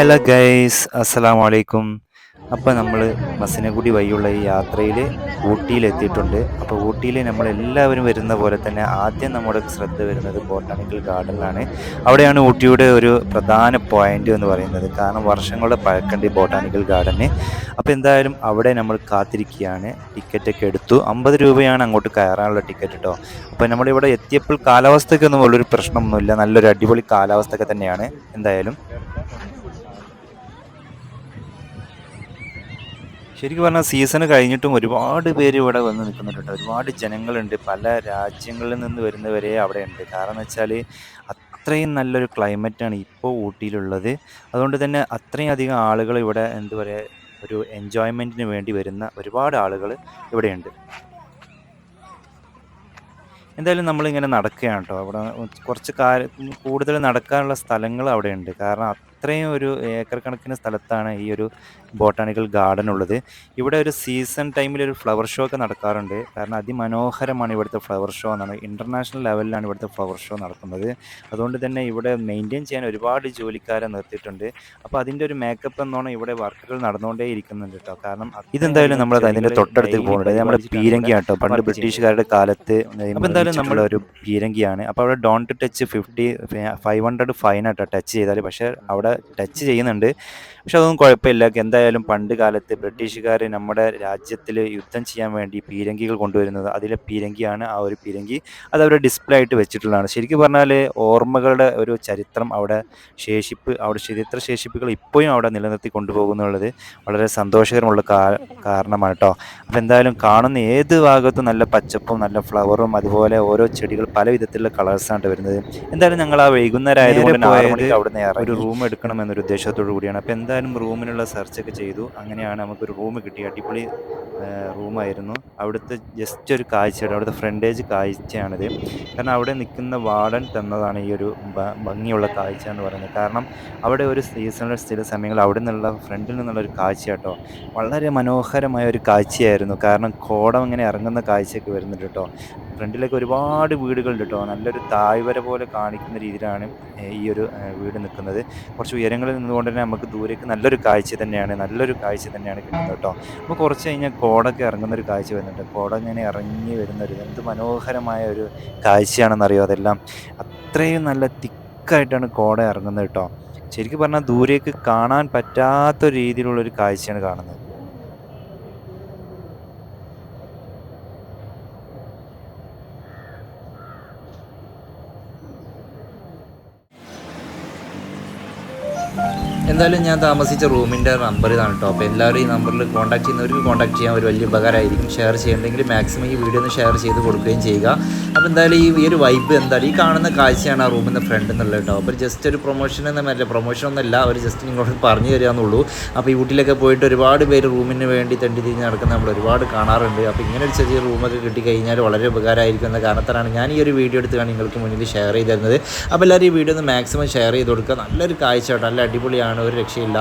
Hello guys അസ്സലാം വലൈക്കും അപ്പോൾ നമ്മൾ മസിനഗുഡി വഴിയുള്ള ഈ യാത്രയിൽ ഊട്ടിയിലെത്തിയിട്ടുണ്ട്. അപ്പോൾ ഊട്ടിയിൽ നമ്മൾ എല്ലാവരും വരുന്ന പോലെ തന്നെ ആദ്യം നമ്മുടെ ശ്രദ്ധ വരുന്നത് ബോട്ടാണിക്കൽ ഗാർഡനിലാണ്. അവിടെയാണ് ഊട്ടിയുടെ ഒരു പ്രധാന പോയിന്റ് എന്ന് പറയുന്നത്. കാരണം വർഷങ്ങളുടെ പഴക്കണ്ട് ഈ ബോട്ടാണിക്കൽ ഗാർഡന്. അപ്പോൾ എന്തായാലും അവിടെ നമ്മൾ കാത്തിരിക്കുകയാണ്. ടിക്കറ്റൊക്കെ എടുത്തു. അമ്പത് രൂപയാണ് അങ്ങോട്ട് കയറാനുള്ള ടിക്കറ്റ് കേട്ടോ അപ്പോൾ നമ്മളിവിടെ എത്തിയപ്പോൾ കാലാവസ്ഥയ്ക്കൊന്നും ഉള്ളൊരു പ്രശ്നമൊന്നുമില്ല. നല്ലൊരു അടിപൊളി കാലാവസ്ഥയൊക്കെ തന്നെയാണ്. എന്തായാലും ശരിക്കും പറഞ്ഞാൽ സീസൺ കഴിഞ്ഞിട്ടും ഒരുപാട് പേര് ഇവിടെ വന്ന് നിൽക്കുന്നുണ്ട്. ഒരുപാട് ജനങ്ങളുണ്ട്. പല രാജ്യങ്ങളിൽ നിന്ന് വരുന്നവരെ അവിടെ ഉണ്ട് കാരണം എന്ന് വെച്ചാൽ അത്രയും നല്ലൊരു ക്ലൈമറ്റാണ് ഇപ്പോൾ ഊട്ടിയിലുള്ളത്. അതുകൊണ്ട് തന്നെ അത്രയും അധികം ആളുകൾ ഇവിടെ എന്താ പറയുക ഒരു എൻജോയ്മെന്റിന് വേണ്ടി വരുന്ന ഒരുപാട് ആളുകൾ ഇവിടെയുണ്ട്. എന്തായാലും നമ്മളിങ്ങനെ നടക്കുകയാണ് കേട്ടോ അവിടെ കുറച്ച് കാര്യം കൂടുതൽ നടക്കാനുള്ള സ്ഥലങ്ങൾ അവിടെയുണ്ട്. കാരണം അത്രയും ഒരു ഏക്കർ കണക്കിന് സ്ഥലത്താണ് ഈ ഒരു ബോട്ടാണിക്കൽ ഗാർഡൻ ഉള്ളത്. ഇവിടെ ഒരു സീസൺ ടൈമിൽ ഒരു ഫ്ലവർ ഷോ ഒക്കെ നടക്കാറുണ്ട്. കാരണം അതിമനോഹരമാണ് ഇവിടുത്തെ ഫ്ലവർ ഷോ എന്നാണ്. ഇന്റർനാഷണൽ ലെവലിലാണ് ഇവിടുത്തെ ഫ്ലവർ ഷോ നടക്കുന്നത്. അതുകൊണ്ട് തന്നെ ഇവിടെ മെയിന്റെയിൻ ചെയ്യാൻ ഒരുപാട് ജോലിക്കാരെ നിർത്തിയിട്ടുണ്ട്. അപ്പോൾ അതിന്റെ ഒരു മേക്കപ്പ് എന്നോണം ഇവിടെ വർക്കുകൾ നടന്നുകൊണ്ടേ ഇരിക്കുന്നുണ്ട് കേട്ടോ. കാരണം ഇതെന്തായാലും നമ്മൾ അതിന്റെ തൊട്ടടുത്ത് പോകുന്നുണ്ട് നമ്മുടെ പീരങ്കി കേട്ടോ പണ്ട് ബ്രിട്ടീഷുകാരുടെ കാലത്ത് അപ്പോൾ എന്തായാലും നമ്മൾ ഒരു പീരങ്കിയാണ്. അപ്പോൾ അവിടെ don't touch fifty five hundred fine auto touch ചെയ്താൽ പക്ഷേ അവിടെ ടച്ച് ചെയ്യുന്നുണ്ട്. പക്ഷെ അതൊന്നും കുഴപ്പമില്ല. എന്തായാലും പണ്ട് കാലത്ത് ബ്രിട്ടീഷുകാർ നമ്മുടെ രാജ്യത്തിൽ യുദ്ധം ചെയ്യാൻ വേണ്ടി പീരങ്കികൾ കൊണ്ടുവരുന്നത് അതിലെ പീരങ്കിയാണ് ആ ഒരു പീരങ്കി. അത് അവരുടെ ഡിസ്പ്ലേ ആയിട്ട് വെച്ചിട്ടുള്ളതാണ്. ശരിക്കും പറഞ്ഞാൽ ഓർമ്മകളുടെ ഒരു ചരിത്രം അവിടെ ശേഷിപ്പ് അവിടെ ചരിത്ര ശേഷിപ്പുകൾ ഇപ്പോഴും അവിടെ നിലനിർത്തി കൊണ്ടുപോകുന്നുള്ളത് വളരെ സന്തോഷകരമുള്ള കാരണമാണ് കേട്ടോ അപ്പോൾ എന്തായാലും കാണുന്ന ഏത് ഭാഗത്തും നല്ല പച്ചപ്പും നല്ല ഫ്ലവറും അതുപോലെ ഓരോ ചെടികൾ പല വിധത്തിലുള്ള കളേഴ്സാണ് വരുന്നത്. എന്തായാലും ഞങ്ങൾ ആ വൈകുന്നേരം ആയതുകൊണ്ട് അവിടെ നിന്ന് ഒരു റൂം എടുക്കണം എന്നൊരു ഉദ്ദേശത്തോടു കൂടിയാണ്. അപ്പോൾ എന്തായാലും റൂമിനുള്ള സെർച്ചൊക്കെ ചെയ്തു. അങ്ങനെയാണ് നമുക്കൊരു റൂം കിട്ടി അടിപൊളി റൂമായിരുന്നു. അവിടുത്തെ ജസ്റ്റ് ഒരു കാഴ്ചയാണ്. അവിടുത്തെ ഫ്രണ്ടേജ് കാഴ്ചയാണിത്. കാരണം അവിടെ നിൽക്കുന്ന വാർഡൻ തന്നതാണ് ഈ ഒരു ഭംഗിയുള്ള കാഴ്ച എന്ന് പറയുന്നത്. കാരണം അവിടെ ഒരു സീസണൽ ചില സമയങ്ങളിൽ അവിടെ നിന്നുള്ള ഫ്രണ്ടിൽ നിന്നുള്ള ഒരു കാഴ്ച കേട്ടോ. വളരെ മനോഹരമായ ഒരു കാഴ്ചയായിരുന്നു. കാരണം കോടം ഇങ്ങനെ ഇറങ്ങുന്ന കാഴ്ചയൊക്കെ വരുന്നുണ്ട് കേട്ടോ. ഫ്രണ്ടിലേക്ക് ഒരുപാട് വീടുകളുണ്ട് കേട്ടോ. നല്ലൊരു താഴ്വര പോലെ കാണിക്കുന്ന രീതിയിലാണ് ഈ ഒരു വീട് നിൽക്കുന്നത്. കുറച്ച് ഉയരങ്ങളിൽ നിന്നുകൊണ്ട് തന്നെ നമുക്ക് ദൂരേക്ക് നല്ലൊരു കാഴ്ച തന്നെയാണ് നല്ലൊരു കാഴ്ച തന്നെയാണ് കിട്ടുന്നത് കേട്ടോ. അപ്പോൾ കുറച്ച് കഴിഞ്ഞാൽ കോടൊക്കെ ഇറങ്ങുന്ന ഒരു കാഴ്ച വരുന്നുണ്ട്. കോട ഇങ്ങനെ ഇറങ്ങി വരുന്ന ഒരു എന്ത് മനോഹരമായ ഒരു കാഴ്ചയാണെന്നറിയോ അതെല്ലാം? അത്രയും നല്ല തിക്കായിട്ടാണ് കോട ഇറങ്ങുന്നത് കേട്ടോ. ശരിക്കും പറഞ്ഞാൽ ദൂരേക്ക് കാണാൻ പറ്റാത്ത രീതിയിലുള്ള ഒരു കാഴ്ചയാണ് കാണുന്നത്. എന്തായാലും ഞാൻ താമസിച്ച റൂമിന്റെ നമ്പർ ഇതാണ് കേട്ടോ അപ്പോൾ എല്ലാവരും ഈ നമ്പറിൽ കോൺടാക്ട് ചെയ്യുന്നവർക്ക് കോൺടാക്ട് ചെയ്യാൻ ഒരു വലിയ ഉപകാരമായിരിക്കും. ഷെയർ ചെയ്യണമെങ്കിൽ മാക്സിമം ഈ വീഡിയോ ഒന്ന് ഷെയർ ചെയ്ത് കൊടുക്കുകയും ചെയ്യുക. അപ്പോൾ എന്തായാലും ഈ ഒരു വൈബ് എന്തായാലും ഈ കാണുന്ന കാഴ്ചയാണ് ആ റൂമിന്റെ ഫ്രണ്ട് എന്നുള്ളത് കേട്ടോ അപ്പോൾ ജസ്റ്റ് ഒരു പ്രൊമോഷൻ എന്ന മേലെ പ്രൊമോഷൻ ഒന്നല്ല അവർ ജസ്റ്റ് നിങ്ങളോട് പറഞ്ഞു തരാമെന്നുള്ളൂ അപ്പോൾ ഈ വീട്ടിലൊക്കെ പോയിട്ട് ഒരുപാട് പേര് റൂമിന് വേണ്ടി തെണ്ടി തിരിഞ്ഞ് നടക്കുന്ന നമ്മൾ ഒരുപാട് കാണാറുണ്ട്. അപ്പോൾ ഇങ്ങനെ ഒരു ചെറിയ റൂമൊക്കെ കിട്ടിക്കഴിഞ്ഞാൽ വളരെ ഉപകാരമായിരിക്കും എന്ന കാരണത്തിലാണ് ഞാൻ ഈ ഒരു വീഡിയോ എടുത്താണ് നിങ്ങൾക്ക് മുന്നിൽ ഷെയർ ചെയ്തിരുന്നത്. അപ്പോൾ എല്ലാവരും ഈ വീഡിയോ ഒന്ന് മാക്സിമം ഷെയർ ചെയ്ത് കൊടുക്കുക. നല്ലൊരു കാഴ്ച കേട്ടോ നല്ല അടിപൊളിയാണ്. ഒരു രക്ഷയില്ല.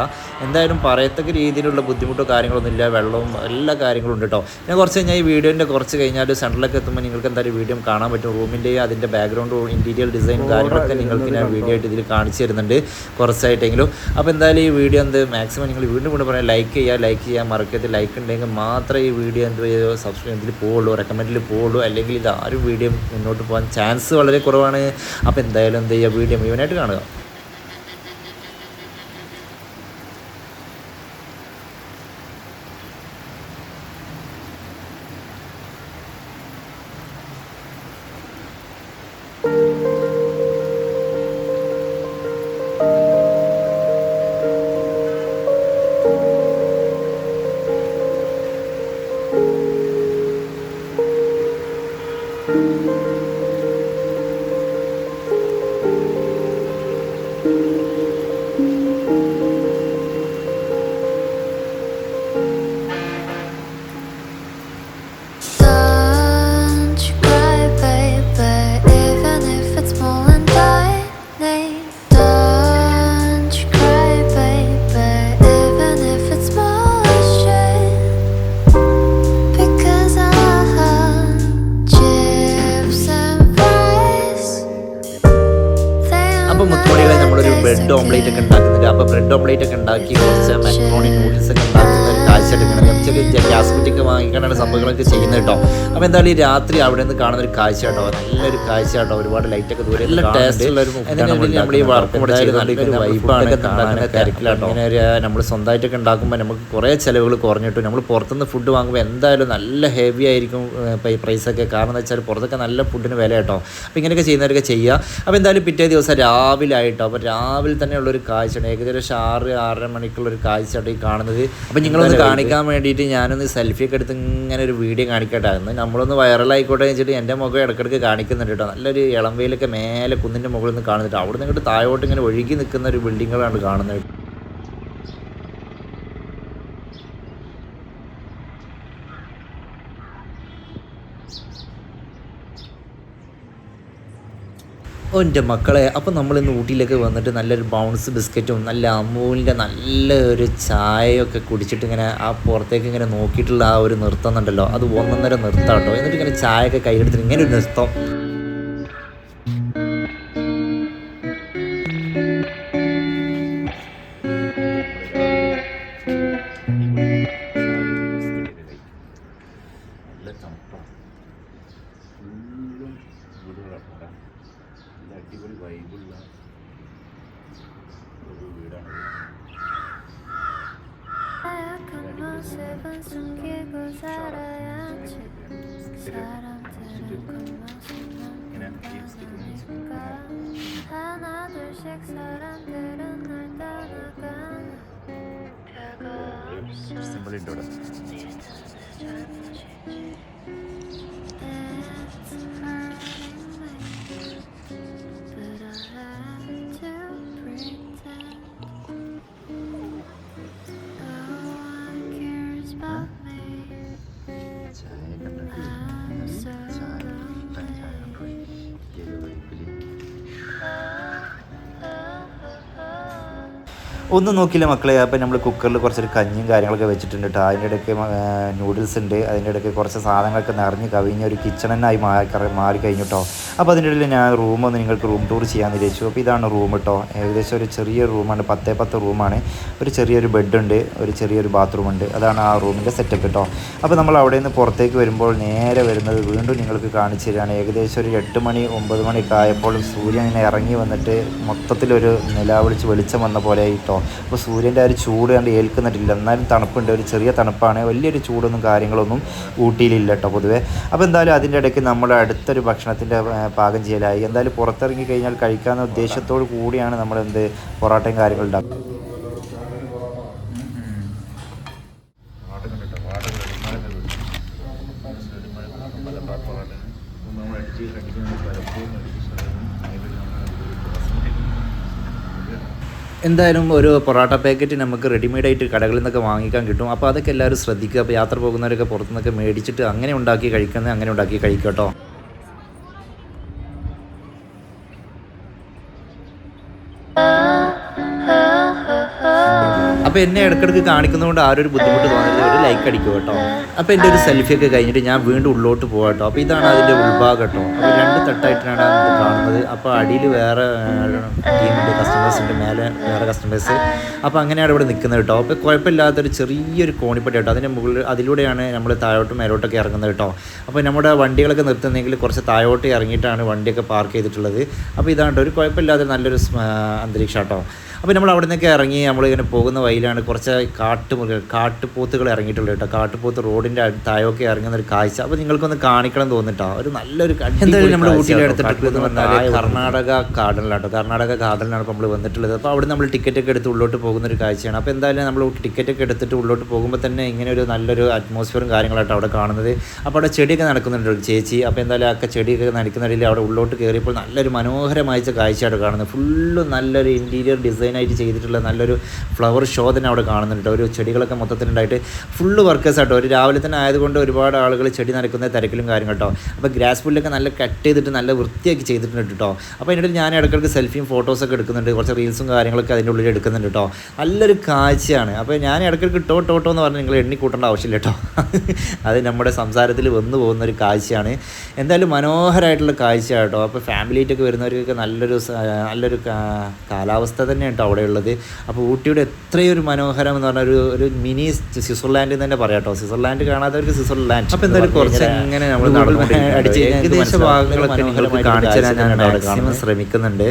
എന്തായാലും പറയത്തക്ക രീതിയിലുള്ള ബുദ്ധിമുട്ടോ കാര്യങ്ങളൊന്നും ഇല്ല. വെള്ളവും എല്ലാ കാര്യങ്ങളും ഉണ്ട് കേട്ടോ ഞാൻ കുറച്ച് കഴിഞ്ഞാൽ ഈ വീഡിയോന്റെ കുറച്ച് കഴിഞ്ഞാൽ സെൻട്രലൊക്കെ എത്തുമ്പോൾ നിങ്ങൾക്ക് എന്തായാലും വീഡിയോ കാണാൻ പറ്റും. റൂമിന്റെയും അതിന്റെ ബാക്ക്ഗ്രൗണ്ട് ഇന്റീരിയർ ഡിസൈൻ കാര്യങ്ങളൊക്കെ നിങ്ങൾക്ക് ഞാൻ വീഡിയോ ആയിട്ട് ഇതിൽ കാണിച്ചു തരുന്നുണ്ട് കുറച്ചായിട്ടെങ്കിലും. അപ്പോൾ എന്തായാലും ഈ വീഡിയോ എന്ത് മാക്സിമം നിങ്ങൾ വീണ്ടും കൂടെ പറയാം. ലൈക്ക് ചെയ്യുക ലൈക്ക് ചെയ്യാൻ മറക്കരുത്. ലൈക്ക് ഉണ്ടെങ്കിൽ മാത്രമേ ഈ വീഡിയോ എന്ത് സബ്സ്ക്രൈബ് ഇതിൽ പോവുള്ളൂ റെക്കമെൻഡിൽ പോവുള്ളൂ. അല്ലെങ്കിൽ ഇത് ആരും വീഡിയോ മുന്നോട്ട് പോകാൻ ചാൻസ് വളരെ കുറവാണ്. അപ്പോൾ എന്തായാലും എന്ത് ചെയ്യുക വീഡിയോ മുഴുവനായിട്ട് കാണുക. ഓംലേറ്റ് ഒക്കെ ഉണ്ടാക്കുന്നുണ്ട്. അപ്പോൾ ബ്രെഡ് ഓംലേറ്റ് ഒക്കെ ഉണ്ടാക്കി കുറച്ച് മെക്രോണി നൂഡിൽസ് ഒക്കെ ഉണ്ടാക്കുന്ന ഒരു കാഴ്ച എടുക്കണം ചെറിയ ഗ്യാസ് കുറ്റിയൊക്കെ വാങ്ങിക്കാനാണ് സംഭവങ്ങളൊക്കെ ചെയ്യുന്നത് കേട്ടോ. അപ്പോൾ എന്തായാലും ഈ രാത്രി അവിടെ നിന്ന് കാണുന്ന ഒരു കാഴ്ച കേട്ടോ. നല്ലൊരു കാഴ്ച കേട്ടോ. ഒരുപാട് ലൈറ്റ് ഒക്കെ ദൂരെ നല്ല ടേസ്റ്റുള്ള ഒരു നമ്മൾ ഈ വർക്ക് ഇവിടെ നല്ലൊരു വൈബാണ് കാണാൻ തിരക്കിലാട്ടോ. അങ്ങനെ ഒരു നമ്മൾ സ്വന്തമായിട്ടൊക്കെ ഉണ്ടാക്കുമ്പോൾ നമുക്ക് കുറേ ചിലവുകൾ കുറഞ്ഞിട്ടു നമ്മൾ പുറത്തുനിന്ന് ഫുഡ് വാങ്ങുമ്പോൾ എന്തായാലും നല്ല ഹെവി ആയിരിക്കും പ്രൈസൊക്കെ കാരണം എന്ന് വെച്ചാൽ പുറത്തൊക്കെ നല്ല ഫുഡിന് വില കേട്ടോ. അപ്പോൾ ഇങ്ങനെയൊക്കെ ചെയ്യുന്നവരൊക്കെ ചെയ്യുക. അപ്പോൾ എന്തായാലും പിറ്റേ ദിവസം രാവിലെ ആയിട്ടോ അപ്പോൾ രാവിലെ തന്നെയുള്ള ഒരു കാഴ്ചയാണ്. ഏകദേശം ആറ് ആറര മണിക്കുള്ള ഒരു കാഴ്ചയായിട്ട് ഈ കാണുന്നത്. അപ്പോൾ നിങ്ങളൊന്ന് കാണിക്കാൻ വേണ്ടിയിട്ട് ഞാനൊന്ന് സെൽഫി ഒക്കെ എടുത്ത് ഇങ്ങനെ ഒരു വീഡിയോ കാണിക്കട്ടായിരുന്നു. നമ്മളൊന്ന് വൈറലായിക്കോട്ടെ എന്ന് വെച്ചിട്ട് എന്റെ മുഖം ഇടക്കിടക്ക് കാണിക്കുന്നുണ്ട് കേട്ടോ. നല്ലൊരു ഇളം വെയിലൊക്കെ മേലെ കുന്നിന്റെ മുകളിൽ നിന്ന് കാണുന്നുണ്ട്. അവിടെ നിന്ന് ഇങ്ങോട്ട് താഴോട്ട് ഇങ്ങനെ ഒഴുകി നിൽക്കുന്ന ഒരു ബിൽഡിങ്ങുകളാണ് കാണുന്നത്. എന്റെ മക്കളെ അപ്പോൾ നമ്മൾ ഇന്ന് ഊട്ടിയിലേക്ക് വന്നിട്ട് നല്ലൊരു ബൗൺസ് ബിസ്ക്കറ്റും നല്ല അമൂലിന്റെ നല്ലൊരു ചായയൊക്കെ കുടിച്ചിട്ട് ഇങ്ങനെ ആ പുറത്തേക്ക് ഇങ്ങനെ നോക്കിയിട്ടുള്ള ആ ഒരു നൃത്തം ഉണ്ടല്ലോ. അത് ഒന്നൊന്നര നൃത്തം കേട്ടോ. എന്നിട്ട് ഇങ്ങനെ ചായയൊക്കെ കൈയെടുത്തിട്ട് ഇങ്ങനെ ഒരു നൃത്തം. സിമ്പിൾ ഉണ്ട് ഇവിടെ. ഒന്നും നോക്കില്ല മക്കളെ. അപ്പോൾ നമ്മൾ കുക്കറിൽ കുറച്ചൊരു കഞ്ഞിയും കാര്യങ്ങളൊക്കെ വെച്ചിട്ടുണ്ട് കേട്ടോ അതിന്റെ ഇടയ്ക്ക് നൂഡിൽസ് ഉണ്ട്. അതിന്റെ ഇടയ്ക്ക് കുറച്ച് സാധനങ്ങളൊക്കെ നിറഞ്ഞ് കവിഞ്ഞ ഒരു കിച്ചണനായി മാറി മാറി കഴിഞ്ഞു കേട്ടോ അപ്പോൾ അതിന്റെ ഇടയിൽ ഞാൻ റൂം ഒന്ന് നിങ്ങൾക്ക് റൂം ടൂർ ചെയ്യാൻ വിചാരിച്ചു. അപ്പോൾ ഇതാണ് റൂം കേട്ടോ ഏകദേശം ഒരു ചെറിയ റൂമാണ് പത്തേ പത്ത് റൂമാണ് ഒരു ചെറിയൊരു ബെഡുണ്ട് ഒരു ചെറിയൊരു ബാത്റൂം ഉണ്ട്. അതാണ് ആ റൂമിന്റെ സെറ്റപ്പ് കേട്ടോ അപ്പോൾ നമ്മൾ അവിടെ നിന്ന് പുറത്തേക്ക് വരുമ്പോൾ നേരെ വരുന്നത് വീണ്ടും നിങ്ങൾക്ക് കാണിച്ചു തരികയാണ് ഏകദേശം ഒരു എട്ട് മണി ഒമ്പത് മണിയൊക്കെ ആയപ്പോൾ സൂര്യൻ ഇങ്ങനെ ഇറങ്ങി വന്നിട്ട് മൊത്തത്തിലൊരു നിലാവിളിച്ച് വെളിച്ചം വന്ന പോലെ ആയിട്ടോ അപ്പോൾ സൂര്യന്റെ ആ ഒരു ചൂട് കണ്ട് ഏൽക്കുന്നിട്ടില്ല. എന്നാലും തണുപ്പുണ്ട്. ഒരു ചെറിയ തണുപ്പാണ്. വലിയൊരു ചൂടൊന്നും കാര്യങ്ങളൊന്നും ഊട്ടിയിലില്ല കേട്ടോ പൊതുവേ. അപ്പോൾ എന്തായാലും അതിന്റെ ഇടയ്ക്ക് നമ്മൾ അടുത്തൊരു ഭക്ഷണത്തിന്റെ പാകം ചെയ്യലായി. എന്തായാലും പുറത്തിറങ്ങി കഴിഞ്ഞാൽ കഴിക്കാവുന്ന ഉദ്ദേശത്തോടു കൂടിയാണ് നമ്മൾ എന്ത് പൊറോട്ടയും കാര്യങ്ങളും ഉണ്ടാക്കുന്നത് വാടക ഉണ്ട് കേട്ടോ വാടക റെഡിമേഡ് റെഡിമേഡ് മലബാർ പൊറോട്ട നമ്മൾ അടിച്ച് അടിക്കുന്ന പലപ്പോഴും അടിച്ച് അതിൽ നമ്മൾ എന്തായാലും ഒരു പൊറോട്ട പാക്കറ്റ് നമുക്ക് റെഡിമെയ്ഡ് ആയിട്ട് കടകളിൽ നിന്നൊക്കെ വാങ്ങിക്കാൻ കിട്ടും. അപ്പോൾ അതൊക്കെ എല്ലാവരും ശ്രദ്ധിക്കുക. അപ്പോൾ യാത്ര പോകുന്നവരൊക്കെ പുറത്തുനിന്നൊക്കെ മേടിച്ചിട്ട് അങ്ങനെ ഉണ്ടാക്കി കഴിക്കുന്നത് അങ്ങനെ ഉണ്ടാക്കി കഴിക്കുക അപ്പോൾ എന്നെ ഇടയ്ക്കിടയ്ക്ക് കാണിക്കുന്നതുകൊണ്ട് ആരും ഒരു ബുദ്ധിമുട്ട് തോന്നരുത്. ഒരു ലൈക്ക് അടിക്കും കേട്ടോ. അപ്പോൾ എന്റെ ഒരു സെൽഫി ഒക്കെ കഴിഞ്ഞിട്ട് ഞാൻ വീണ്ടും ഉള്ളോട്ട് പോകാം കേട്ടോ. അപ്പോൾ ഇതാണ് അതിന്റെ ഉൾഭാഗം കേട്ടോ. അപ്പോൾ രണ്ട് തട്ടായിട്ടാണ് അത് കാണുന്നത്. അപ്പോൾ അടിയിൽ വേറെ ടീമിന്റെ കസ്റ്റമേഴ്സിന്റെ മേലെ വേറെ കസ്റ്റമേഴ്സ് അപ്പോൾ അങ്ങനെയാണ് ഇവിടെ നിൽക്കുന്നത് കേട്ടോ. അപ്പോൾ കുഴപ്പമില്ലാത്തൊരു ചെറിയൊരു കോണിപ്പട്ടി കേട്ടോ. അതിന്റെ മുകളിൽ അതിലൂടെയാണ് നമ്മൾ താഴോട്ടും മേലോട്ടൊക്കെ ഇറങ്ങുന്നത് കേട്ടോ. അപ്പോൾ നമ്മുടെ വണ്ടികളൊക്കെ നിർത്തുന്നെങ്കിൽ കുറച്ച് താഴോട്ട് ഇറങ്ങിയിട്ടാണ് വണ്ടിയൊക്കെ പാർക്ക് ചെയ്തിട്ടുള്ളത്. അപ്പോൾ ഇതാണ് ഒരു കുഴപ്പമില്ലാതെ നല്ലൊരു അന്തരീക്ഷം കേട്ടോ. അപ്പോൾ നമ്മൾ അവിടെ നിന്നൊക്കെ ഇറങ്ങി നമ്മളിങ്ങനെ പോകുന്ന വഴിയിലാണ് കുറച്ച് കാട്ടുമൃഗ കാട്ടുപോത്തുകൾ ഇറങ്ങിയിട്ടുള്ളത് കേട്ടോ. കാട്ടുപോത്ത് റോഡിന്റെ താഴൊക്കെ ഇറങ്ങുന്ന ഒരു കാഴ്ച. അപ്പോൾ നിങ്ങൾക്കൊന്ന് കാണിക്കണം എന്ന് തോന്നിട്ടോ ഒരു നല്ലൊരു എന്തായാലും നമ്മൾ ഊട്ടിയിൽ എടുത്തിട്ട് പറഞ്ഞാൽ കർണാടക ഗാർഡനിലാട്ടോ കർണാടക ഗാർഡനിലാണ് ഇപ്പോൾ നമ്മൾ വന്നിട്ടുള്ളത്. അപ്പോൾ അവിടെ നമ്മൾ ടിക്കറ്റ് ഒക്കെ എടുത്ത് ഉള്ളോട്ട് പോകുന്ന ഒരു കാഴ്ചയാണ്. അപ്പോൾ എന്തായാലും നമ്മൾ ടിക്കറ്റ് ഒക്കെ എടുത്തിട്ട് ഉള്ളോട്ട് പോകുമ്പോൾ തന്നെ ഇങ്ങനെ ഒരു നല്ലൊരു അറ്റ്മോസ്ഫിയറും കാര്യങ്ങളായിട്ട് അവിടെ കാണുന്നത്. അപ്പോൾ അവിടെ ചെടിയൊക്കെ നടക്കുന്നുണ്ട് ചേച്ചി. അപ്പോൾ എന്തായാലും ആ ചെടിയൊക്കെ നടക്കുന്നിടയിൽ അവിടെ ഉള്ളോട്ട് കയറിയപ്പോൾ നല്ലൊരു മനോഹരമായ കാഴ്ചയാണ് കാണുന്നത്. ഫുള്ളും നല്ലൊരു ഇന്റീരിയർ ഡിസൈനായിട്ട് ചെയ്തിട്ടുള്ള നല്ലൊരു ഫ്ലവർ ഷോ തന്നെ അവിടെ കാണുന്നുണ്ട് ഒരു ചെടികളൊക്കെ മൊത്തത്തിലുണ്ടായിട്ട് ഫുള്ള് വർക്കേഴ്സ് ആട്ടോ. ഒരു രാവിലെ തന്നെ ആയതുകൊണ്ട് ഒരുപാട് ആളുകൾ ചെടി നനക്കുന്ന തിരക്കിലും കാര്യം കേട്ടോ. അപ്പോൾ ഗ്രാസ് പുല്ലൊക്കെ നല്ല കട്ട് ചെയ്തിട്ട് നല്ല വൃത്തിയാക്കി ചെയ്തിട്ടുണ്ട് കേട്ടോ. അപ്പോൾ അതിന്റെ ഞാൻ ഇടയ്ക്കിടയ്ക്ക് സെൽഫിയും ഫോട്ടോസൊക്കെ എടുക്കുന്നുണ്ട്. കുറച്ച് റീൽസും കാര്യങ്ങളൊക്കെ അതിന്റെ ഉള്ളിൽ എടുക്കുന്നുണ്ട് കേട്ടോ. നല്ലൊരു കാഴ്ചയാണ്. അപ്പോൾ ഞാൻ ഇടയ്ക്കിടയ്ക്ക് ടോ ടോ എന്ന് പറഞ്ഞാൽ നിങ്ങൾ എണ്ണി കൂട്ടേണ്ട ആവശ്യമില്ല കേട്ടോ. അത് നമ്മുടെ സംസാരത്തിൽ വന്നു പോകുന്ന ഒരു കാഴ്ചയാണ്. എന്തായാലും മനോഹരമായിട്ടുള്ള കാഴ്ച കേട്ടോ. അപ്പോൾ ഫാമിലിയായിട്ടൊക്കെ വരുന്നവർക്കൊക്കെ നല്ലൊരു നല്ലൊരു കാലാവസ്ഥ തന്നെയാണ് കേട്ടോ അവിടെയുള്ളത്? അപ്പോൾ ഊട്ടിയുടെ എത്രയും ഒരു മനോഹരം എന്ന് പറഞ്ഞ ഒരു ഒരു മിനി സ്വിറ്റ്സർലാൻഡ് എന്ന് തന്നെ പറയാം കേട്ടോ. സ്വിറ്റ്സർലാൻഡ് കാണാത്തവർക്ക് സ്വിറ്റ്സർലാൻഡ് അപ്പോൾ എന്തായാലും കുറച്ച് എങ്ങനെ നമ്മൾ അടിച്ച് ഏകദേശ ഭാഗങ്ങളൊക്കെ നിങ്ങൾക്ക് കാണിച്ചു തരാൻ ഞാൻ മാക്സിമം ശ്രമിക്കുന്നുണ്ട്.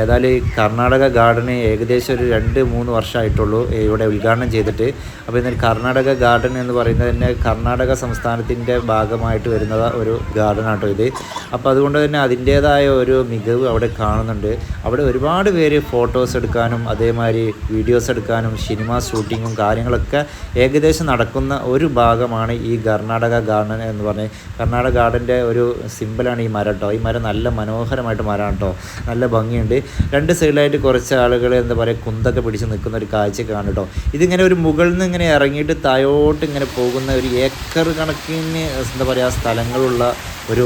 ഏതായാലും ഈ കർണാടക ഗാർഡന് ഏകദേശം ഒരു രണ്ട് മൂന്ന് വർഷമായിട്ടുള്ളൂ ഇവിടെ ഉദ്ഘാടനം ചെയ്തിട്ട്. അപ്പോൾ എന്നാൽ കർണാടക ഗാർഡൻ എന്ന് പറയുന്നത് തന്നെ കർണാടക സംസ്ഥാനത്തിന്റെ ഭാഗമായിട്ട് വരുന്ന ഒരു ഗാർഡൻ ആട്ടോ ഇത്. അപ്പോൾ അതുകൊണ്ട് തന്നെ അതിന്റേതായ ഒരു മികവ് അവിടെ കാണുന്നുണ്ട്. അവിടെ ഒരുപാട് പേര് ഫോട്ടോസ് എടുക്കാനും അതേമാതിരി വീഡിയോസ് എടുക്കാനും സിനിമ ഷൂട്ടിങ്ങും കാര്യങ്ങളൊക്കെ ഏകദേശം നടക്കുന്ന ഒരു ഭാഗമാണ് ഈ കർണാടക ഗാർഡൻ എന്ന് പറഞ്ഞ്. കർണാടക ഗാർഡന്റെ ഒരു സിമ്പിളാണ് ഈ മരം കേട്ടോ ഈ മരം നല്ല മനോഹരമായിട്ട് മരമാണ് കേട്ടോ നല്ല ഭംഗിയുണ്ട്. രണ്ട് സൈഡിലായിട്ട് കുറച്ച് ആളുകൾ എന്താ പറയുക കുന്തൊക്കെ പിടിച്ച് നിൽക്കുന്ന ഒരു കാഴ്ച കാണും കേട്ടോ ഇതിങ്ങനെ ഒരു മുകളിൽ നിന്ന് ഇങ്ങനെ ഇറങ്ങിയിട്ട് തായോട്ട് ഇങ്ങനെ പോകുന്ന ഒരു ഏക്കർ കണക്കിന് എന്താ പറയുക സ്ഥലങ്ങളുള്ള ഒരു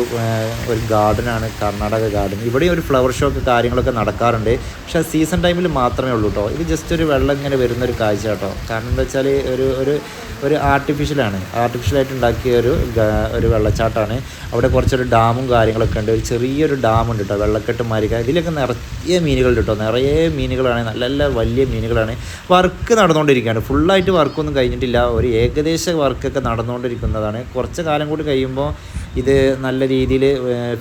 ഒരു ഗാർഡനാണ് കർണാടക ഗാർഡൻ ഇവിടെ ഒരു ഫ്ലവർ ഷോ കാര്യങ്ങളൊക്കെ നടക്കാറുണ്ട്. പക്ഷേ സീസൺ ടൈമിൽ മാത്രമേ ഉള്ളൂ കേട്ടോ ഇത് ജസ്റ്റ് ഒരു വെള്ളം ഇങ്ങനെ വരുന്നൊരു കാഴ്ച കേട്ടോ കാരണം എന്താ വെച്ചാൽ ഒരു ഒരു ഒരു ആർട്ടിഫിഷ്യലാണ് ആർട്ടിഫിഷ്യലായിട്ട് ഉണ്ടാക്കിയ ഒരു ഒരു വെള്ളച്ചാട്ടമാണ് അവിടെ കുറച്ചൊരു ഡാമും കാര്യങ്ങളൊക്കെ ഉണ്ട്. ഒരു ചെറിയൊരു ഡാമുണ്ട് കേട്ടോ വെള്ളക്കെട്ട് മാരിക ഇതിലൊക്കെ നിറയെ മീനുകളുണ്ട് കേട്ടോ നിറയെ മീനുകളാണ്. നല്ല നല്ല വലിയ മീനുകളാണ്. വർക്ക് നടന്നുകൊണ്ടിരിക്കുകയാണ്. ഫുള്ളായിട്ട് വർക്കൊന്നും കഴിഞ്ഞിട്ടില്ല. ഒരു ഏകദേശ വർക്കൊക്കെ നടന്നുകൊണ്ടിരിക്കുന്നതാണ്. കുറച്ച് കാലം കൂടി കഴിയുമ്പോൾ ഇത് നല്ല രീതിയിൽ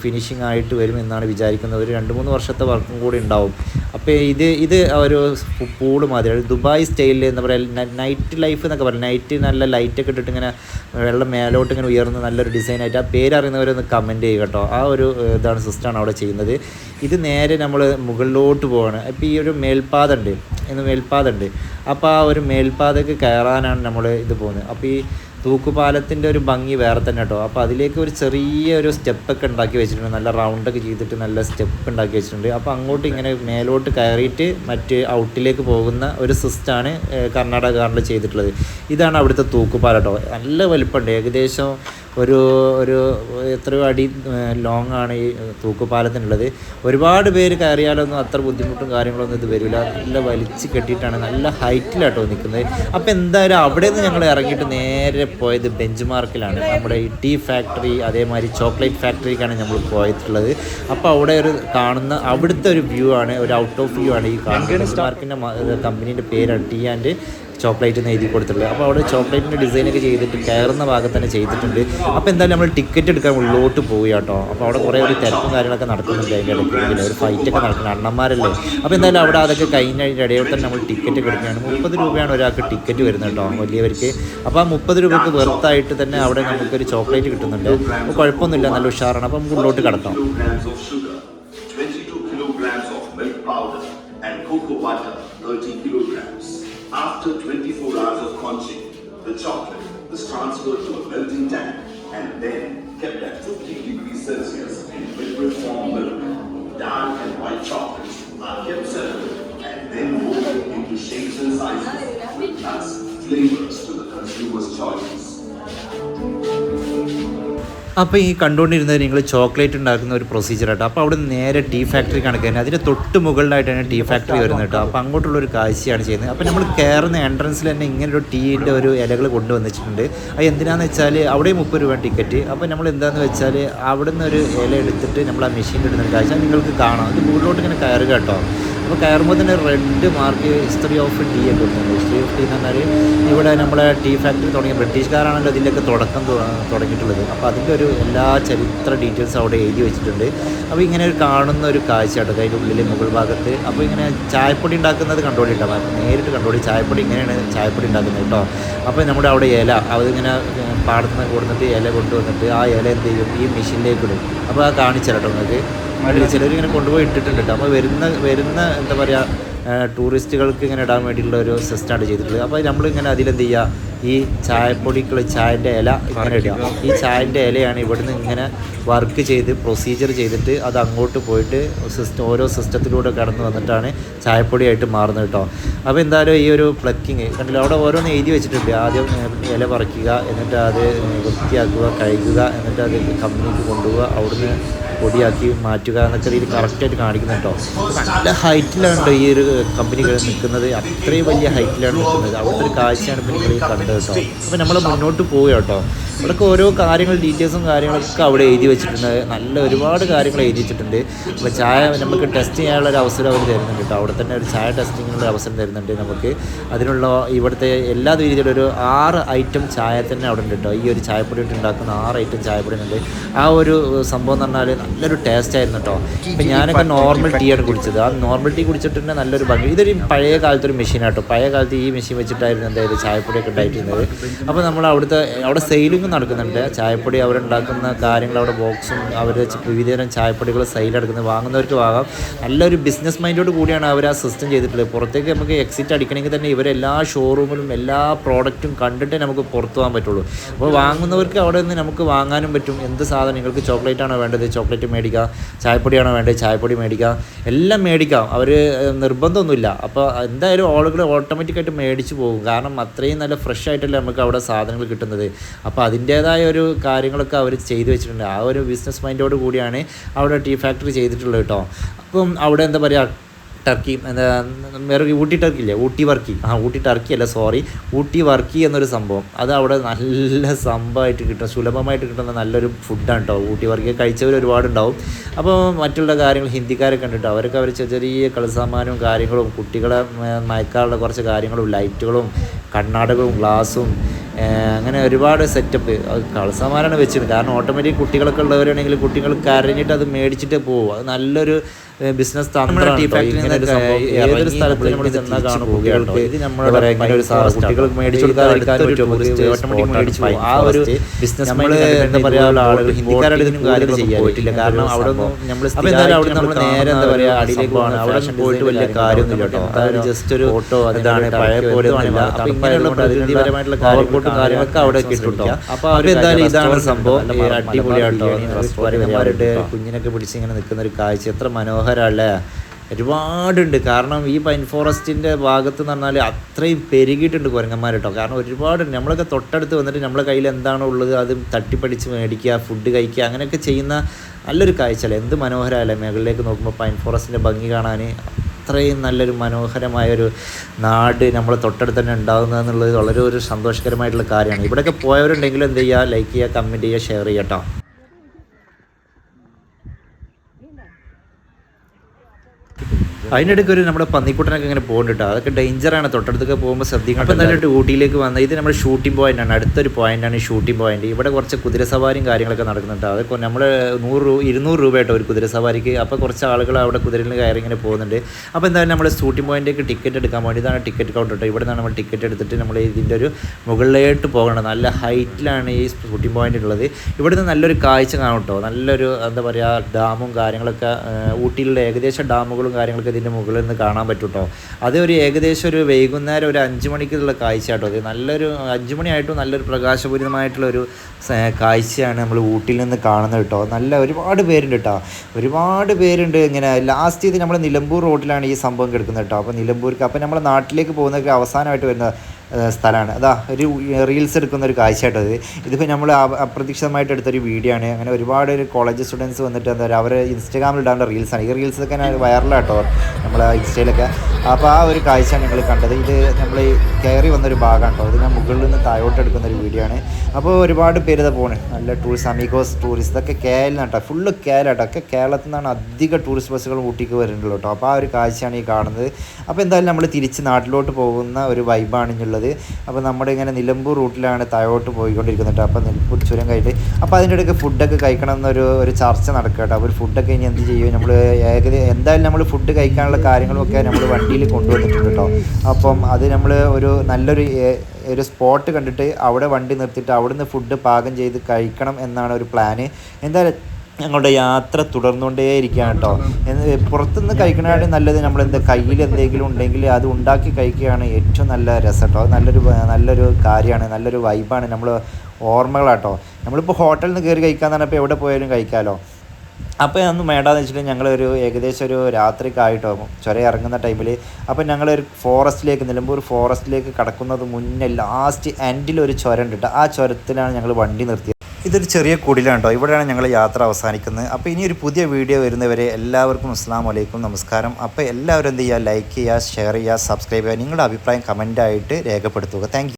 ഫിനിഷിംഗ് ആയിട്ട് വരും എന്നാണ് വിചാരിക്കുന്നത്. ഒരു രണ്ട് മൂന്ന് വർഷത്തെ വർക്കും കൂടി ഉണ്ടാവും. അപ്പോൾ ഇത് ഇത് ഒരു പൂൾ മാതിരി ദുബായ് സ്റ്റൈലിൽ എന്താ പറയുക നൈറ്റ് ലൈഫ് എന്നൊക്കെ പറയും. നൈറ്റ് നല്ല ലൈറ്റൊക്കെ ഇട്ടിട്ട് ഇങ്ങനെ വെള്ളം മേലോട്ട് ഇങ്ങനെ ഉയർന്ന് നല്ലൊരു ഡിസൈനായിട്ട് ആ പേരറിയുന്നവരൊന്ന് കമന്റ് ചെയ്യുക കേട്ടോ. ആ ഒരു ഇതാണ് സിസ്റ്റമാണ് അവിടെ ചെയ്യുന്നത്. ഇത് നേരെ നമ്മൾ മുകളിലോട്ട് പോവാണ്. അപ്പോൾ ഈ ഒരു മേൽപ്പാത ഉണ്ട്. എന്ന് മേൽപ്പാത ഉണ്ട്. അപ്പോൾ ആ ഒരു മേൽപ്പാതയ്ക്ക് കയറാനാണ് നമ്മൾ ഇത് പോകുന്നത്. അപ്പോൾ ഈ തൂക്കുപാലത്തിന്റെ ഒരു ഭംഗി വേറെ തന്നെ കേട്ടോ. അപ്പോൾ അതിലേക്ക് ഒരു ചെറിയ ഒരു സ്റ്റെപ്പൊക്കെ ഉണ്ടാക്കി വെച്ചിട്ടുണ്ട്. നല്ല റൗണ്ടൊക്കെ ചെയ്തിട്ട് നല്ല സ്റ്റെപ്പ് ഉണ്ടാക്കി വെച്ചിട്ടുണ്ട്. അപ്പോൾ അങ്ങോട്ട് ഇങ്ങനെ മേലോട്ട് കയറിയിട്ട് മറ്റ് ഔട്ടിലേക്ക് പോകുന്ന ഒരു സിസ്റ്റമാണ് കർണാടക ഗാർഡിൽ ചെയ്തിട്ടുള്ളത്. ഇതാണ് അവിടുത്തെ തൂക്കുപാലം കേട്ടോ. നല്ല വലിപ്പമുണ്ട്. ഏകദേശം ഒരു ഒരു എത്രയോ അടി ലോങ് ആണ് ഈ തൂക്കുപാലത്തിനുള്ളത്. ഒരുപാട് പേര് കയറിയാലൊന്നും അത്ര ബുദ്ധിമുട്ടും കാര്യങ്ങളൊന്നും ഇത് വരില്ല. നല്ല വലിച്ച് കെട്ടിയിട്ടാണ് നല്ല ഹൈറ്റിലാട്ടോ നിൽക്കുന്നത്. അപ്പോൾ എന്തായാലും അവിടെ നിന്ന് ഞങ്ങൾ ഇറങ്ങിയിട്ട് നേരെ പോയത് ബെഞ്ച് മാർക്കിലാണ് നമ്മുടെ ഈ ടീ ഫാക്ടറി അതേമാതിരി ചോക്ലേറ്റ് ഫാക്ടറിക്കാണ് നമ്മൾ പോയിട്ടുള്ളത്. അപ്പോൾ അവിടെ ഒരു കാണുന്ന അവിടുത്തെ ഒരു വ്യൂ ആണ് ഒരു ഔട്ട് ഓഫ് വ്യൂ ആണ് ഈ കാണുന്നത്. ബെഞ്ച് മാർക്കിന്റെ കമ്പനീന്റെ പേരാണ് ടീ ആൻഡ് ചോക്ലേറ്റ് എന്ന് എഴുതി കൊടുത്തിട്ടുള്ളത് അപ്പോൾ അവിടെ ചോക്ലേറ്റിന്റെ ഡിസൈനൊക്കെ ചെയ്തിട്ട് കയറുന്ന ഭാഗത്ത് തന്നെ ചെയ്തിട്ടുണ്ട്. അപ്പോൾ എന്തായാലും നമ്മൾ ടിക്കറ്റ് എടുക്കാൻ ഉള്ളോട്ട് പോയി കേട്ടോ. അപ്പോൾ അവിടെ കുറേ ഒരു തിരക്കും കാര്യങ്ങളൊക്കെ നടക്കുന്നുണ്ട് അതിന്റെ ഇടയ്ക്ക്. ഒരു ഫൈറ്റൊക്കെ നടക്കുന്ന അണ്ണന്മാരല്ലേ? അപ്പോൾ എന്തായാലും അവിടെ അതൊക്കെ കഴിഞ്ഞ ഇടയിൽ തന്നെ നമ്മൾ ടിക്കറ്റ് കിടക്കുകയാണ് മുപ്പത് രൂപയാണ് ഒരാൾക്ക് ടിക്കറ്റ് വരുന്നത് കേട്ടോ വലിയവർക്ക്. അപ്പോൾ ആ മുപ്പത് രൂപയ്ക്ക് വെറുത്തായിട്ട് തന്നെ അവിടെ നമുക്കൊരു ചോക്ലേറ്റ് കിട്ടുന്നുണ്ട്. അപ്പോൾ കുഴപ്പമൊന്നുമില്ല നല്ല ഉഷാറാണ്. അപ്പോൾ നമുക്ക് ഉള്ളോട്ട് കിടക്കാം kilograms of sugar, 22 kilograms of milk powder, and cocoa butter, 30 kilograms. After 24 hours of conching, the chocolate is transferred to a melting tank and then kept at 50 degrees Celsius in liquid form milk. Dark and white chocolates are kept separate and then molded into shapes and sizes with nuts, flavors to the consumer's choice. അപ്പോൾ ഈ കണ്ടുകൊണ്ടിരുന്നത് നിങ്ങൾ chocolate ഉണ്ടാക്കുന്ന ഒരു procedure ആട്ടോ. അപ്പോൾ അവിടെ നേരെ tea factory കണക്കാണ് അതിന്റെ തൊട്ട് മുകളിലായിട്ടാണ് ടീ ഫാക്ടറി വരുന്നത് കേട്ടോ. അപ്പോൾ അങ്ങോട്ടുള്ള ഒരു കാഴ്ചയാണ് ചെയ്യുന്നത്. അപ്പോൾ നമ്മൾ കയറുന്ന എൻട്രൻസിൽ തന്നെ ഇങ്ങനെ ഒരു ടീന്റെ ഒരു ഇലകൾ കൊണ്ടുവന്നിട്ടുണ്ട്. അത് എന്തിനാന്ന് വെച്ചാൽ അവിടെ മുപ്പത് രൂപ ടിക്കറ്റ് അപ്പോൾ നമ്മൾ എന്താണെന്ന് വെച്ചാൽ അവിടെ നിന്ന് ഒരു ഇല എടുത്തിട്ട് നമ്മൾ ആ മെഷീൻ ഇടുന്ന കാഴ്ച. നിങ്ങൾക്ക് കാണാം. അത് മുകളിലോട്ട് ഇങ്ങനെ കയറുക കേട്ടോ. അപ്പോൾ കയറുമ്പോൾ തന്നെ red mark history of tea ഒക്കെ കൊടുക്കുന്നുണ്ട് ഹിസ്റ്ററി ഓഫ് ടീ എന്ന് പറഞ്ഞാൽ ഇവിടെ നമ്മളെ ടീ ഫാക്ടറി തുടങ്ങിയ ബ്രിട്ടീഷുകാരാണല്ലോ ഇതിന്റെയൊക്കെ തുടക്കം തുടങ്ങിയിട്ടുള്ളത്. അപ്പോൾ അതിന്റെ ഒരു എല്ലാ ചരിത്ര ഡീറ്റെയിൽസ് അവിടെ എഴുതി വെച്ചിട്ടുണ്ട്. അപ്പോൾ ഇങ്ങനെ ഒരു കാണുന്ന ഒരു കാഴ്ച കേട്ടോ അതിന്റെ ഉള്ളിൽ മുകൾ ഭാഗത്ത്. അപ്പോൾ ഇങ്ങനെ ചായപ്പൊടി ഉണ്ടാക്കുന്നത് അപ്പോൾ നേരിട്ട് കണ്ടുപിടി ചായപ്പൊടി ഇങ്ങനെയാണ് ചായപ്പൊടി ഉണ്ടാക്കുന്നത് കേട്ടോ. അപ്പോൾ നമ്മുടെ അവിടെ ഇല അതിങ്ങനെ പാടത്തുനിന്ന് കൊടുത്തിട്ട് ഇല കൊണ്ടുവന്നിട്ട് ആ ഇല എന്ത് ചെയ്യും? ഈ മെഷീനിലേക്ക് ഇടും. അപ്പോൾ ആ കാണിച്ചു നിങ്ങൾക്ക്. ചിലരിങ്ങനെ കൊണ്ടുപോയി ഇട്ടിട്ടുണ്ട് അപ്പോൾ വരുന്ന വരുന്ന എന്താ പറയുക ടൂറിസ്റ്റുകൾക്ക് ഇങ്ങനെ ഇടാൻ വേണ്ടിയിട്ടുള്ള ഒരു സിസ്റ്റമാണ് ചെയ്തിട്ടുള്ളത്. അപ്പോൾ നമ്മളിങ്ങനെ അതിലെന്ത് ചെയ്യുക ഈ ചായപ്പൊടിക്കുള്ള ചായന്റെ ഇല ഇങ്ങനെ ഇടുക. ഈ ചായന്റെ ഇലയാണ് ഇവിടുന്ന് ഇങ്ങനെ വർക്ക് ചെയ്ത് പ്രൊസീജിയർ ചെയ്തിട്ട് അത് അങ്ങോട്ട് പോയിട്ട് സിസ്റ്റം ഓരോ സിസ്റ്റത്തിലൂടെ കടന്നു വന്നിട്ടാണ് ചായപ്പൊടിയായിട്ട് മാറുന്നത് കേട്ടോ അപ്പോൾ എന്തായാലും ഈ ഒരു പ്ലക്കിങ് കണ്ടില്ല അവിടെ ഓരോന്ന് എഴുതി വെച്ചിട്ടുണ്ട്. ആദ്യം ഇല പറിക്കുക എന്നിട്ട് അത് വൃത്തിയാക്കുക കഴുകുക എന്നിട്ട് അത് കമ്പനിക്ക് കൊണ്ടുപോവുക അവിടുന്ന് പൊടിയാക്കി മാറ്റുക എന്നൊക്കെ രീതിയിൽ കറക്റ്റായിട്ട് കാണിക്കുന്നുണ്ടോ? നല്ല ഹൈറ്റിലാണ് ഈ ഒരു കമ്പനികൾ നിൽക്കുന്നത്. അത്രയും വലിയ ഹൈറ്റിലാണ് നിൽക്കുന്നത്. അവിടുത്തെ ഒരു കാഴ്ചയാണ് ഇപ്പോൾ നിങ്ങൾ കണ്ടത് കേട്ടോ. അപ്പോൾ നമ്മൾ മുന്നോട്ട് പോവുക കേട്ടോ ഇവിടെയൊക്കെ ഓരോ കാര്യങ്ങൾ ഡീറ്റെയിൽസും കാര്യങ്ങളൊക്കെ അവിടെ എഴുതി വെച്ചിട്ടുണ്ട്. നല്ല ഒരുപാട് കാര്യങ്ങൾ എഴുതി വെച്ചിട്ടുണ്ട്. അപ്പോൾ ചായ നമുക്ക് ടെസ്റ്റ് ചെയ്യാനുള്ള ഒരു അവസരം അവർ തരുന്നുണ്ട് കേട്ടോ. അവിടെ തന്നെ ഒരു ചായ ടെസ്റ്റിങ്ങിനുള്ള അവസരം തരുന്നുണ്ട് നമുക്ക്. അതിനുള്ള ഇവിടുത്തെ എല്ലാ രീതിയിലും ഒരു ആറ് ഐറ്റം ചായ തന്നെ അവിടെ ഉണ്ട് കേട്ടോ. ഈ ഒരു ചായപ്പൊടി ഇട്ട് ഉണ്ടാക്കുന്ന ആറ് ഐറ്റം ചായപ്പൊടി ഉണ്ട്. ആ ഒരു സംഭവം എന്ന് പറഞ്ഞാൽ നല്ലൊരു ടേസ്റ്റ് ആയിരുന്നു കേട്ടോ. ഇപ്പം ഞാനൊക്കെ നോർമൽ ടീ ആണ് കുടിച്ചത്. ആ നോർമൽ ടീ കുടിച്ചിട്ട് നല്ലൊരു ഭംഗി. ഇതൊരു പഴയ കാലത്തൊരു മെഷീനാട്ടോ പഴയ കാലത്ത് ഈ മെഷീൻ വെച്ചിട്ടായിരുന്നു എന്തായാലും ചായപ്പൊടിയൊക്കെ ഉണ്ടായിരുന്നത്. അപ്പോൾ നമ്മൾ അവിടുത്തെ അവിടെ സെയിലിംഗ് നടക്കുന്നുണ്ട്. ചായപ്പൊടി അവരുണ്ടാക്കുന്ന കാര്യങ്ങൾ അവിടെ ബോക്സും അവർ വിവിധതരം ചായപ്പൊടികൾ സെയിലെടുക്കുന്നത് വാങ്ങുന്നവർക്ക് വാങ്ങാം. നല്ലൊരു ബിസിനസ് മൈൻഡോട് കൂടിയാണ് അവർ ആ സിസ്റ്റം ചെയ്തിട്ടുള്ളത്. പുറത്തേക്ക് നമുക്ക് എക്സിറ്റ് അടിക്കണമെങ്കിൽ തന്നെ ഇവരെല്ലാ ഷോറൂമിലും എല്ലാ പ്രോഡക്റ്റും കണ്ടിട്ടേ നമുക്ക് പുറത്തു പോകാൻ പറ്റുള്ളൂ. അപ്പോൾ വാങ്ങുന്നവർക്ക് അവിടെ നിന്ന് നമുക്ക് വാങ്ങാനും പറ്റും. എന്ത് സാധനം നിങ്ങൾക്ക് ചോക്ലേറ്റ് ആണോ വേണ്ടത്? ചോക്ലേറ്റ് മേടിക്കുക ചായപ്പൊടിയാണോ വേണ്ടത്? ചായപ്പൊടി മേടിക്കുക എല്ലാം മേടിക്കാം. അവർ നിർബന്ധമൊന്നുമില്ല. അപ്പോൾ എന്തായാലും ആളുകൾ ഓട്ടോമാറ്റിക്കായിട്ട് മേടിച്ച് പോകും. കാരണം അത്രയും നല്ല ഫ്രഷ് ആയിട്ടല്ലേ നമുക്ക് അവിടെ സാധനങ്ങൾ കിട്ടുന്നത്. അപ്പോൾ അതിന്റേതായ ഒരു കാര്യങ്ങളൊക്കെ അവർ ചെയ്തു വെച്ചിട്ടുണ്ട്. ആ ഒരു ബിസിനസ് മൈൻഡോട് കൂടിയാണ് അവിടെ ടീ ഫാക്ടറി ചെയ്തിട്ടുള്ളത് കേട്ടോ. അപ്പം അവിടെ എന്താ പറയുക ടർക്കി എന്താ വേറെ ഊട്ടി ടർക്കി ഇല്ലേ? ഊട്ടി വർക്കി. ആ ഊട്ടി ടർക്കി അല്ല സോറി. ഊട്ടി വർക്കി എന്നൊരു സംഭവം. അത് അവിടെ നല്ല സംഭവമായിട്ട് കിട്ടും സുലഭമായിട്ട് കിട്ടുന്ന നല്ലൊരു ഫുഡാണ് കേട്ടോ ഊട്ടി വർക്കി കഴിച്ചവർ ഒരുപാടുണ്ടാവും. അപ്പോൾ മറ്റുള്ള കാര്യങ്ങൾ ഹിന്ദിക്കാരെ കണ്ടിട്ട് അവരൊക്കെ അവർ ചെറിയ കളിസാമാനവും കാര്യങ്ങളും കുട്ടികളെ മയക്കാറുള്ള കുറച്ച് കാര്യങ്ങളും ലൈറ്റുകളും കണ്ണാടകളും ഗ്ലാസും അങ്ങനെ ഒരുപാട് സെറ്റപ്പ്. കളിസാമാനാണ് വെച്ചിരുന്നത്. കാരണം ഓട്ടോമാറ്റിക് കുട്ടികളൊക്കെ ഉള്ളവരാണെങ്കിൽ കുട്ടികൾ കരഞ്ഞിട്ട് അത് മേടിച്ചിട്ട് പോകും അത് നല്ലൊരു ബിസിനസ് ഏതൊരു സ്ഥലത്ത് നമ്മൾ ചെന്നാൽ കാണും കുട്ടികൾക്ക് ഇത് നമ്മുടെ ഒരു സാധനം കുട്ടികൾക്ക് മേടിച്ചു കൊടുക്കാൻ എടുക്കാൻ ഓട്ടോമാറ്റിക് മേടിച്ചു ആ ഒരു ബിസിനസ് നമ്മൾ എന്താ പറയുക ആളുകൾ ഹിന്ദിക്കാരുടെ ഇതിനും കാര്യങ്ങൾ ചെയ്യാൻ പറ്റില്ല കാരണം അവിടെ നമ്മൾ അപ്പോൾ എന്തായാലും അവിടെ നമ്മൾ നേരെ എന്താ പറയുക അടിയിലേക്ക് പോകണം. അവിടെ പോയിട്ട് വലിയ കാര്യമൊന്നുമില്ല കേട്ടോ. അതായത് ജസ്റ്റ് ഒരു അതാണ് പഴയ പോലെ ഒന്നുമില്ല. അപ്പോൾ ഇങ്ങനെയുള്ള പ്രകൃതിപരമായിട്ടുള്ള കാര്യങ്ങളും കാര്യങ്ങളൊക്കെ അവിടെ കിട്ടും അപ്പോൾ എന്തായാലും ഇതാണ് സംഭവം അടിപൊളിയാട്ടോ കുഞ്ഞിനൊക്കെ പിടിച്ച് ഇങ്ങനെ നിൽക്കുന്ന ഒരു കാഴ്ച എത്ര മനോഹരമല്ലേ ഒരുപാടുണ്ട്. കാരണം ഈ പൈൻ ഫോറസ്റ്റിന്റെ ഭാഗത്ത് എന്ന് പറഞ്ഞാൽ അത്രയും പെരുകിയിട്ടുണ്ട് കുരങ്ങന്മാർ കേട്ടോ കാരണം ഒരുപാട് നമ്മളൊക്കെ തൊട്ടടുത്ത് വന്നിട്ട് നമ്മളെ കയ്യിൽ എന്താണോ ഉള്ളത് അത് തട്ടിപ്പടിച്ച് മേടിക്കുക ഫുഡ് കഴിക്കുക അങ്ങനെയൊക്കെ ചെയ്യുന്ന നല്ലൊരു കാഴ്ചയല്ലേ? എന്ത് മനോഹരമല്ലേ? മേഖലയിലേക്ക് നോക്കുമ്പോൾ പൈൻ ഫോറസ്റ്റിന്റെ ഭംഗി കാണാൻ അത്രയും നല്ലൊരു മനോഹരമായൊരു നാട് നമ്മളെ തൊട്ടടുത്ത് തന്നെ ഉണ്ടാകുന്നത് എന്നുള്ളത് വളരെ ഒരു സന്തോഷകരമായിട്ടുള്ള കാര്യമാണ്. ഇവിടെയൊക്കെ പോയവരുണ്ടെങ്കിൽ എന്ത് ചെയ്യുക? ലൈക്ക് ചെയ്യുക കമന്റ് ചെയ്യുക ഷെയർ ചെയ്യുക കേട്ടോ അതിനിടയ്ക്ക് ഒരു നമ്മുടെ പന്നിക്കുട്ടനൊക്കെ ഇങ്ങനെ പോകുന്നുണ്ട് അതൊക്കെ ഡേഞ്ചറാണ് തൊട്ടടുത്തൊക്കെ പോകുമ്പോൾ ശ്രദ്ധിക്കണം. അപ്പോൾ നല്ലൊരു ഊട്ടിയിലേക്ക് വന്ന ഇത് നമ്മുടെ ഷൂട്ടിംഗ് പോയിന്റ് ആണ്. അടുത്തൊരു പോയിന്റാണ് ഷൂട്ടിംഗ് പോയിന്റ് ഇവിടെ കുറച്ച് കുതിരസവാരിയും കാര്യങ്ങളൊക്കെ നടക്കുന്നുണ്ട്. അതൊക്കെ നമ്മൾ നൂറ് രൂപ ഇരുന്നൂറ് രൂപ ആയിട്ടോ ഒരു കുതിരസവാരിക്ക് അപ്പോൾ കുറച്ച് ആളുകൾ അവിടെ കുതിരയിൽ കയറി ഇങ്ങനെ പോകുന്നുണ്ട്. അപ്പോൾ എന്തായാലും നമ്മൾ ഷൂട്ടിംഗ് പോയിന്റിലേക്ക് ടിക്കറ്റ് എടുക്കാൻ വേണ്ടി ഇതാണ് ടിക്കറ്റ് കൗണ്ടർ കേട്ടോ ഇവിടെ നിന്നാണ് നമ്മൾ ടിക്കറ്റ് എടുത്തിട്ട് നമ്മൾ ഇതിന്റെ ഒരു മുകളിലോട്ട് പോകണം. നല്ല ഹൈറ്റിലാണ് ഈ ഷൂട്ടിംഗ് പോയിന്റ് ഉള്ളത്. ഇവിടുന്ന് നല്ലൊരു കാഴ്ച കാണും കേട്ടോ നല്ലൊരു എന്താ പറയുക ഡാമും കാര്യങ്ങളൊക്കെ ഊട്ടിയിലുള്ള ഏകദേശം ഡാമുകളും കാര്യങ്ങളൊക്കെ ഇതിന്റെ മുകളിൽ നിന്ന് കാണാൻ പറ്റും കേട്ടോ അത് ഒരു ഏകദേശം ഒരു വൈകുന്നേരം ഒരു അഞ്ച് മണിക്കുള്ള കാഴ്ച കേട്ടോ അത് നല്ലൊരു അഞ്ച് മണിയായിട്ടും നല്ലൊരു പ്രകാശപൂരിതമായിട്ടുള്ള ഒരു കാഴ്ചയാണ് നമ്മൾ ഊട്ടിയിൽ നിന്ന് കാണുന്നത് കേട്ടോ. നല്ല ഒരുപാട് പേരുണ്ട് കേട്ടോ. ഒരുപാട് പേരുണ്ട് ഇങ്ങനെ. ലാസ്റ്റ് ഇത് നമ്മൾ നിലമ്പൂർ റോഡിലാണ് ഈ സംഭവം കിടക്കുന്നത് കേട്ടോ. അപ്പോൾ നിലമ്പൂർക്ക് അപ്പോൾ നമ്മൾ നാട്ടിലേക്ക് പോകുന്നതൊക്കെ അവസാനമായിട്ട് വരുന്നത് സ്ഥലമാണ്. അതാ ഒരു റീൽസ് എടുക്കുന്ന ഒരു കാഴ്ചയായിട്ടത് ഇത്. ഇതിപ്പോൾ നമ്മൾ അപ്രതീക്ഷിതമായിട്ട് എടുത്തൊരു വീഡിയോ ആണ്. അങ്ങനെ ഒരുപാട് ഒരു കോളേജ് സ്റ്റുഡൻസ് വന്നിട്ട് എന്താ പറയുക അവർ ഇൻസ്റ്റാഗ്രാമിൽ ഇടാനുള്ള റീൽസാണ് ഈ റീൽസൊക്കെ വൈറലാട്ടോ നമ്മൾ ഇൻസ്റ്റയിലൊക്കെ അപ്പോൾ ആ ഒരു കാഴ്ചയാണ് ഞങ്ങൾ കണ്ടത്. ഇത് നമ്മൾ കയറി വന്നൊരു ഭാഗമാണ് കേട്ടോ ഇത് ഞാൻ മുകളിൽ നിന്ന് താഴോട്ട് എടുക്കുന്ന ഒരു വീഡിയോ ആണ്. അപ്പോൾ ഒരുപാട് പേര് ഇതാ പോണ്. നല്ല ടൂറിസ്റ്റ് അമീഗോസ് ടൂറിസ്റ്റ് ഇതൊക്കെ കേരളാട്ടോ ഫുള്ള് കേരളാട്ടോ ഒക്കെ കേരളത്തിൽ നിന്നാണ് അധികം ടൂറിസ്റ്റ് ബസ്സുകൾ ഊട്ടിക്ക് വരുന്നുള്ളൂ കേട്ടോ അപ്പോൾ ആ ഒരു കാഴ്ചയാണ് ഈ കാണുന്നത്. അപ്പോൾ എന്തായാലും നമ്മൾ തിരിച്ച് നാട്ടിലോട്ട് പോകുന്ന ഒരു വൈബാണ് ഇനിയുള്ളത്. അപ്പോൾ നമ്മുടെ ഇങ്ങനെ നിലമ്പൂർ റൂട്ടിലാണ് താഴോട്ട് പോയിക്കൊണ്ടിരിക്കുന്നത് അപ്പോൾ നിലമ്പൂർ ചുരം കഴിഞ്ഞിട്ട് അപ്പോൾ അതിന്റെ ഇടയ്ക്ക് ഫുഡൊക്കെ കഴിക്കണം എന്നൊരു ഒരു ചർച്ച നടക്കുക കേട്ടോ. അപ്പോൾ ഫുഡൊക്കെ ഇനി എന്ത് ചെയ്യും? നമ്മൾ ഏകദേശം എന്തായാലും നമ്മൾ ഫുഡ് കഴിക്കാനുള്ള കാര്യങ്ങളൊക്കെ നമ്മൾ വണ്ടിയിൽ കൊണ്ടുവന്നിട്ടുണ്ട് കേട്ടോ. അപ്പം അത് നമ്മൾ ഒരു നല്ലൊരു ഒരു സ്പോട്ട് കണ്ടിട്ട് അവിടെ വണ്ടി നിർത്തിയിട്ട് അവിടുന്ന് ഫുഡ് പാകം ചെയ്ത് കഴിക്കണം എന്നാണ് ഒരു പ്ലാന് എന്തായാലും ഞങ്ങളുടെ യാത്ര തുടർന്നുകൊണ്ടേയിരിക്കുക കേട്ടോ. പുറത്തുനിന്ന് കഴിക്കണേ നല്ലത്. നമ്മൾ എന്താ കയ്യിൽ എന്തെങ്കിലും ഉണ്ടെങ്കിൽ അത് ഉണ്ടാക്കി കഴിക്കുകയാണ് ഏറ്റവും നല്ല രസം കേട്ടോ. നല്ലൊരു നല്ലൊരു കാര്യമാണ് നല്ലൊരു വൈബാണ് നമ്മൾ ഓർമ്മകളാട്ടോ. നമ്മളിപ്പോൾ ഹോട്ടലിൽ നിന്ന് കയറി കഴിക്കാന്ന് പറഞ്ഞപ്പോൾ എവിടെ പോയാലും കഴിക്കാമല്ലോ അപ്പോൾ അന്ന് വേണ്ടാന്ന് വെച്ചിട്ട് ഒരു ഏകദേശം ഒരു രാത്രി കായിട്ടോ ചുരം ഇറങ്ങുന്ന ടൈമിൽ അപ്പോൾ ഞങ്ങളൊരു ഫോറസ്റ്റിലേക്ക് നിലമ്പൂർ ഫോറസ്റ്റിലേക്ക് കടക്കുന്നത് മുന്നേ ലാസ്റ്റ് എൻഡിൽ ഒരു ചുരം ഉണ്ട്. ആ ചുരത്തിലാണ് ഞങ്ങൾ വണ്ടി നിർത്തിയത്. ഇതൊരു ചെറിയ കുടിലാണ് കേട്ടോ. ഇവിടെയാണ് ഞങ്ങൾ യാത്ര അവസാനിക്കുന്നത്. അപ്പോൾ ഇനി ഒരു പുതിയ വീഡിയോ വരുന്നവരെ എല്ലാവർക്കും അസ്സാം വലൈക്കും നമസ്കാരം. അപ്പോൾ എല്ലാവരും എന്ത് ചെയ്യുക? ലൈക്ക് ചെയ്യുക ഷെയർ ചെയ്യുക സബ്സ്ക്രൈബ് ചെയ്യുക. നിങ്ങളുടെ അഭിപ്രായം കമന്റായിട്ട് രേഖപ്പെടുത്തുക. താങ്ക്